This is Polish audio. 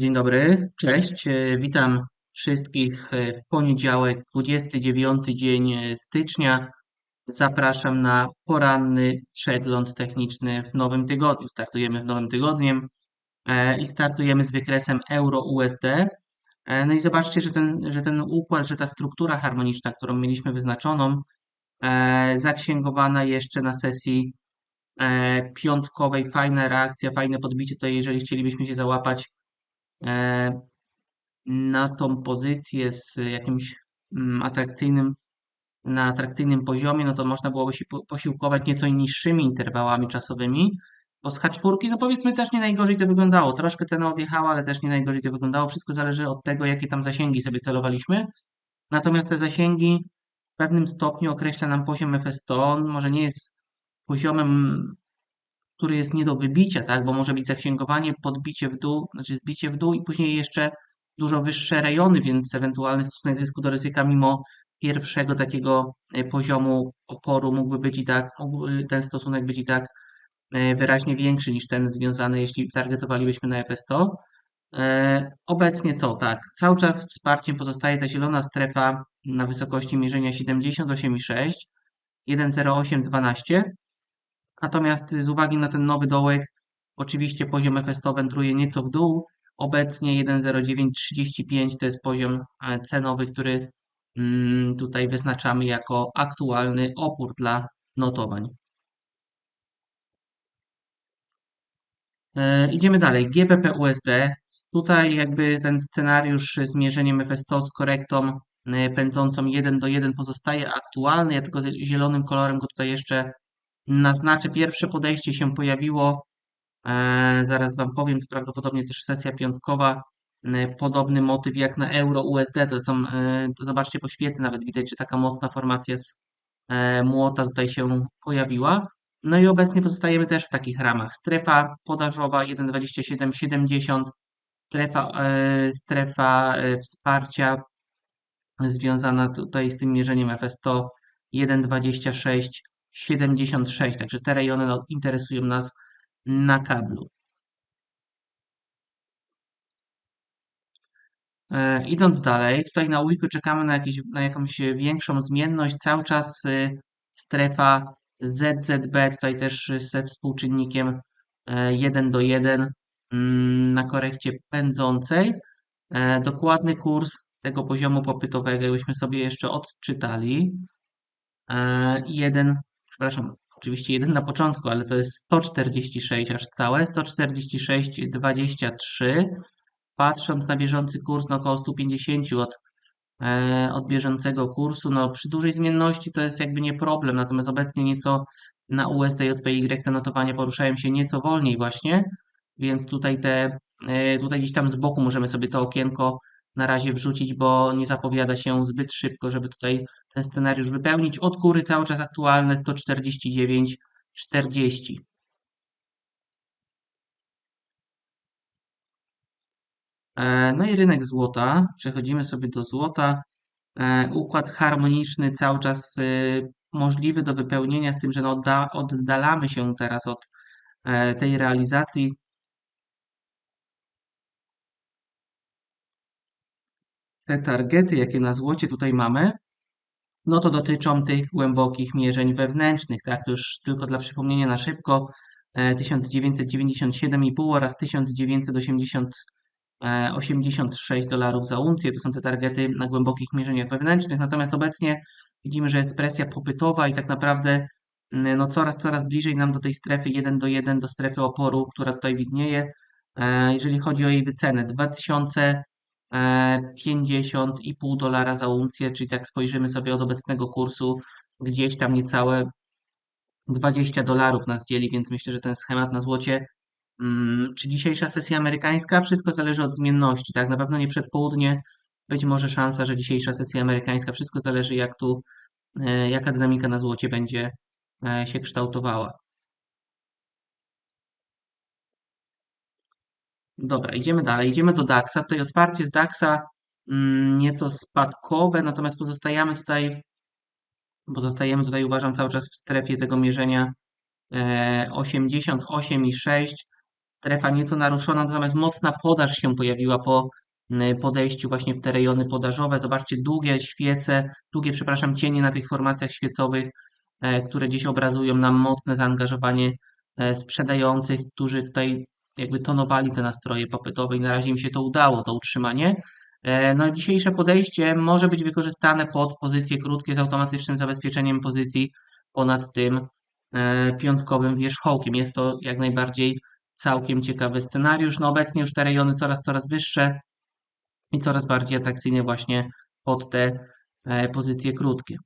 Dzień dobry, cześć. E, Witam wszystkich e, w poniedziałek, 29 dzień e, stycznia. Zapraszam na poranny przegląd techniczny w nowym tygodniu. Startujemy w nowym tygodniem i startujemy z wykresem euro-USD. No i zobaczcie, że ten, że ten układ, że ta struktura harmoniczna, którą mieliśmy wyznaczoną, zaksięgowana jeszcze na sesji piątkowej. Fajna reakcja, fajne podbicie tutaj, jeżeli chcielibyśmy się załapać na tą pozycję z jakimś mm, atrakcyjnym, na atrakcyjnym poziomie, no to można byłoby się po- posiłkować nieco niższymi interwałami czasowymi, bo z H4, no powiedzmy też nie najgorzej to wyglądało. Troszkę cena odjechała, ale też nie najgorzej to wyglądało. Wszystko zależy od tego, jakie tam zasięgi sobie celowaliśmy. Natomiast te zasięgi w pewnym stopniu określa nam poziom FS100. On może nie jest poziomem, który jest nie do wybicia, tak? Bo może być zasięgowanie, podbicie w dół, znaczy zbicie w dół i później jeszcze dużo wyższe rejony, więc ewentualny stosunek zysku do ryzyka mimo pierwszego takiego e, poziomu oporu mógłby być i tak, mógłby ten stosunek być i tak e, wyraźnie większy niż ten związany, jeśli targetowalibyśmy na FS100. E, Obecnie co? Tak, cały czas wsparciem pozostaje ta zielona strefa na wysokości mierzenia 78,6, 1,0812. Natomiast z uwagi na ten nowy dołek, oczywiście poziom FS100 wędruje nieco w dół. Obecnie 1,0935 to jest poziom e, cenowy, który mm, tutaj wyznaczamy jako aktualny opór dla notowań. E, Idziemy dalej. GBP USD. Tutaj jakby ten scenariusz z mierzeniem FS100 z korektą e, pędzącą 1 do 1 pozostaje aktualny. Ja tylko zielonym kolorem go tutaj jeszcze naznaczę. Pierwsze podejście się pojawiło. E, zaraz Wam powiem, to prawdopodobnie też sesja piątkowa. E, Podobny motyw jak na euro USD. To są, e, to zobaczcie po świecy nawet widać, że taka mocna formacja z młota tutaj się pojawiła. No i obecnie pozostajemy też w takich ramach. Strefa podażowa 1,2770, strefa, strefa wsparcia związana tutaj z tym mierzeniem FS100 1,2676. Także te rejony no, interesują nas na kablu. E, Idąc dalej, tutaj na Wiku czekamy na, jakieś, na jakąś większą zmienność. Cały czas y, strefa ZZB, tutaj też ze współczynnikiem e, 1 do 1 mm, na korekcie pędzącej. E, Dokładny kurs tego poziomu popytowego, jakbyśmy sobie jeszcze odczytali. E, Jeden, przepraszam, oczywiście jeden na początku, ale to jest 146 aż całe, 146,23. Patrząc na bieżący kurs, no około 150 od, e, od bieżącego kursu, no przy dużej zmienności to jest jakby nie problem, natomiast obecnie nieco na USD JPY te notowania poruszają się nieco wolniej właśnie, więc tutaj te, e, tutaj gdzieś tam z boku możemy sobie to okienko na razie wrzucić, bo nie zapowiada się zbyt szybko, żeby tutaj ten scenariusz wypełnić. Od góry cały czas aktualne 149,40. E, No i rynek złota. Przechodzimy sobie do złota. E, Układ harmoniczny cały czas y, możliwy do wypełnienia, z tym, że no odda, oddalamy się teraz od e, tej realizacji. Te targety, jakie na złocie tutaj mamy, no to dotyczą tych głębokich mierzeń wewnętrznych, tak? To już tylko dla przypomnienia na szybko. e, 1997,5 oraz 1980 e, 86 dolarów za uncję. To są te targety na głębokich mierzeniach wewnętrznych. Natomiast obecnie widzimy, że jest presja popytowa i tak naprawdę no coraz, coraz bliżej nam do tej strefy 1 do 1, do strefy oporu, która tutaj widnieje. E, Jeżeli chodzi o jej wycenę, 2050,5 dolara za uncję, czyli tak spojrzymy sobie od obecnego kursu, gdzieś tam niecałe 20 dolarów nas dzieli, więc myślę, że ten schemat na złocie Mm, Czy dzisiejsza sesja amerykańska? Wszystko zależy od zmienności, tak? Na pewno nie przedpołudnie, być może szansa, że dzisiejsza sesja amerykańska. Wszystko zależy, jak tu, e, jaka dynamika na złocie będzie e, się kształtowała. Dobra, idziemy dalej. Idziemy do DAX-a. Tutaj otwarcie z DAX-a mm, nieco spadkowe, natomiast pozostajemy tutaj, pozostajemy tutaj, uważam, cały czas w strefie tego mierzenia e, 88,6. strefa nieco naruszona, natomiast mocna podaż się pojawiła po podejściu właśnie w te rejony podażowe. Zobaczcie, długie świece, długie, przepraszam, cienie na tych formacjach świecowych, e, które dziś obrazują nam mocne zaangażowanie e, sprzedających, którzy tutaj jakby tonowali te nastroje popytowe i na razie im się to udało, to utrzymanie. E, No, dzisiejsze podejście może być wykorzystane pod pozycje krótkie z automatycznym zabezpieczeniem pozycji ponad tym e, piątkowym wierzchołkiem. Jest to jak najbardziej całkiem ciekawy scenariusz. No obecnie już te rejony coraz, coraz wyższe i coraz bardziej atrakcyjne właśnie pod te e, pozycje krótkie.